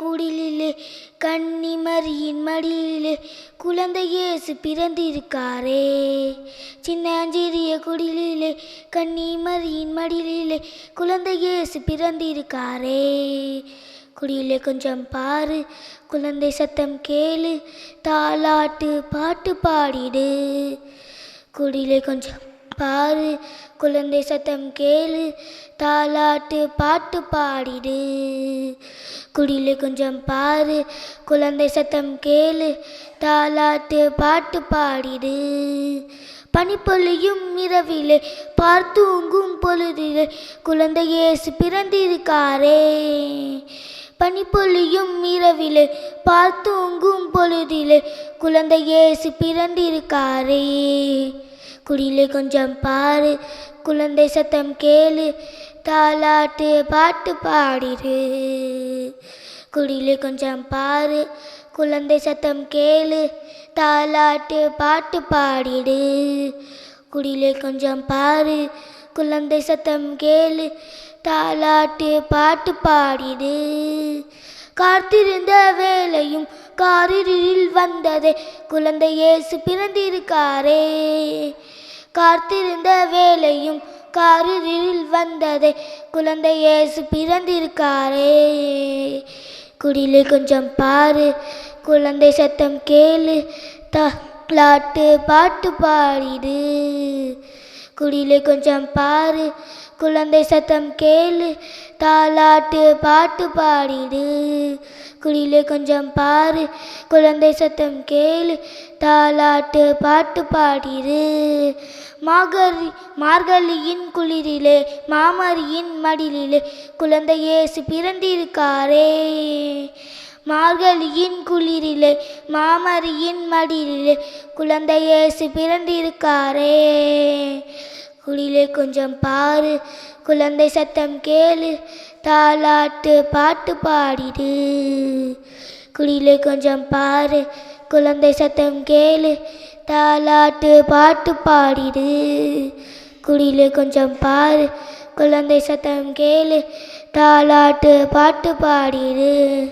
குடிலிலே கன்னிமரியின் மடியிலே குழந்தை இயேசு பிறந்திருக்காரே. சின்னஞ்சிறிய குடிலிலே கன்னிமரியின் மடியிலே குழந்தை இயேசு பிறந்திருக்காரே. குடியிலே கொஞ்சம் பாரு குழந்தை சத்தம் கேளு தாளாட்டு பாட்டு பாடிடு. குடியிலே கொஞ்சம் பாரு குழந்தை சத்தம் கேளு. தாலாட்டு பாட்டு பாடிடு. குடியிலே கொஞ்சம் பாரு. குழந்தை சத்தம் கேளு. தாலாட்டு பாட்டு பாடிடு. பனிப்பொழியும் இரவிலே பார்த்தூங்கும் பொழுதிலே குழந்தை இயேசு பிறந்திருக்காரே. பனிப்பொழியும் இரவிலே பார்த்தூங்கும் பொழுதிலே குழந்தை இயேசு பிறந்திருக்காரே. குடியிலே கொஞ்சம் பாரு குழந்தை சத்தம் கேளு தாலாட்டு பாட்டு பாடிரு. குடியிலே கொஞ்சம் பாரு குழந்தை சத்தம் கேளு தாலாட்டு பாட்டு பாடிடு குடியிலே கொஞ்சம் பாரு குழந்தை சத்தம் கேளு தாலாட்டு பாட்டு பாடிடு காத்திருந்த வேலையும் காரிரில் வந்ததே. குழந்தை இயேசு பிறந்திருக்காரே. காத்திருந்த வேலையும் காரிரில் வந்ததே. குழந்தை இயேசு பிறந்திருக்காரே. குடியிலே கொஞ்சம் பாரு. குழந்தை சத்தம் கேளு. தாலாட்டு பாட்டு பாடிடு. குடியிலே கொஞ்சம் பாரு. குழந்தை சத்தம் கேளு. தாலாட்டு பாட்டு பாடிடு. குடியிலே கொஞ்சம் பாரு. குழந்தை சத்தம் கேளு. தாலாட்டு பாட்டு பாடிடு. மாகரி மார்கழியின் குளிரிலே மாமரியின் மடிலிலே குழந்தை இயேசு பிறந்திருக்காரே. மார்கழியின் குளிரிலே மாமரியின் மடியிலே குழந்தையேசு பிறந்திருக்காரே. குடியிலே கொஞ்சம் பாரு. குழந்தை சத்தம் கேளு. தாளாட்டு பாட்டு பாடிடு. குடியிலே கொஞ்சம் பாரு. குழந்தை சத்தம் கேளு. தாளாட்டு பாட்டு பாடிடு. குடியிலே கொஞ்சம் பாரு. குழந்தை சத்தம் கேளு. தாளாட்டு பாட்டு பாடிடு.